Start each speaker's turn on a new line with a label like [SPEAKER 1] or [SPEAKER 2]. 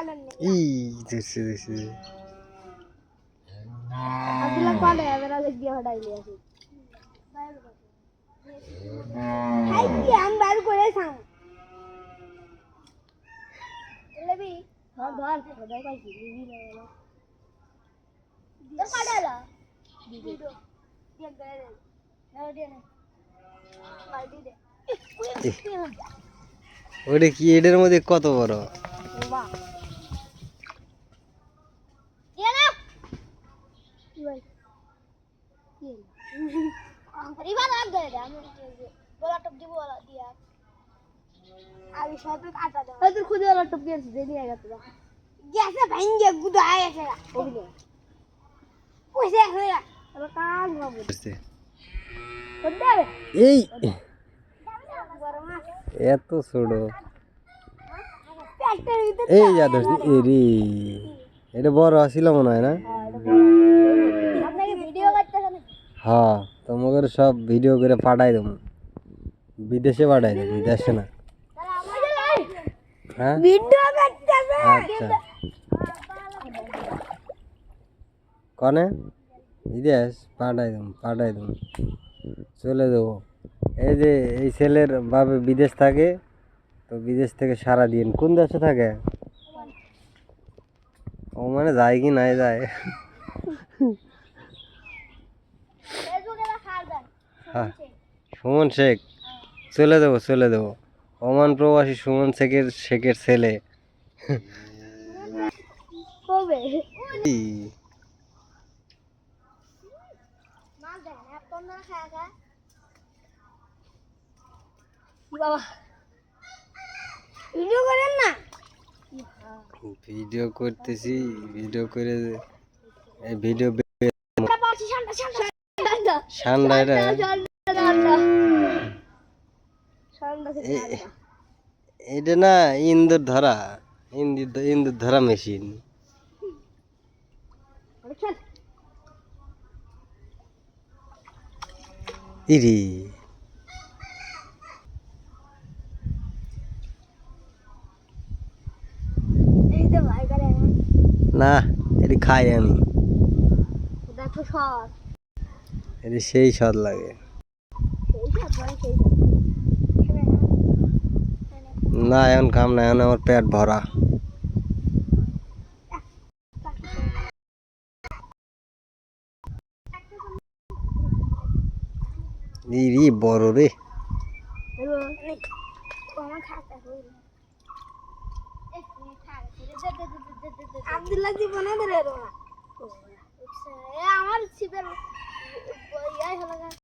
[SPEAKER 1] কলেন নেই।
[SPEAKER 2] ই ধরছে ধরছে
[SPEAKER 1] আব্দুল্লাহ কলে এবার আগে দিয়ে হটাইলি আছে হাই কি আমি বার করে সাম লেবি ধর ধর ধর কই কি দিবি না তোর পাড়ালা দিদি দিয়ে গয়ে না দিয়ে না পার্টি দে।
[SPEAKER 2] ওটা কি এটার মধ্যে কত বড়
[SPEAKER 1] বাহ দিয়ে না কি ভাই কি রিবা লাগ গয়ে রে আমি বলা টপ দিব বলা দিয়া আমি সব কাটা দাও তোর খুদে বলা টপ গেছে দে দিয়ে গেছে গেছে ভাঙ্গে গুদা গেছে ওগুলো কইছে হয়ে আবার কাজ হবে
[SPEAKER 2] ধরছে।
[SPEAKER 1] কোথায় রে
[SPEAKER 2] এই
[SPEAKER 1] বড় মাছ
[SPEAKER 2] এত ছোট এই যা ধরছি এ এটা বড় আসিল মনে হয় না হ্যাঁ তোমাকে সব ভিডিও করে পাঠাই দেবো। বিদেশে পাঠাই দেবো দেশে না। হ্যাঁ? আচ্ছা। কনে? বিদেশ পাঠাই দেবো পাঠাই দেবো। চলে দেবো। এই যে এই ছেলের বাবা বিদেশ থাকে তো বিদেশ থেকে সারা দিন কোন দেশে থাকে? ও মানে যায় কি নাই যায়? হ্যাঁ। সুমন শেখ। চলে দেবো চলে দেবো। ওমান প্রবাসী সুমন শেখের শেখের ছেলে।
[SPEAKER 1] ভিডিও করেন না?
[SPEAKER 2] ভিডিও করতেছি ভিডিও করে ভিডিও ঠান্ডা এটা না ইন্দুর ধরা। ইন্দুর ইন্দুর ধরা মেশিন। ইরি। না এটি খাই আমি।
[SPEAKER 1] দেখো সর।
[SPEAKER 2] এটি সেই স্বাদ লাগে। না, এখন কাম না এখন আমার পেট ভরা। ইরি বড় রে।
[SPEAKER 1] আমার ছিপের 爱上了呢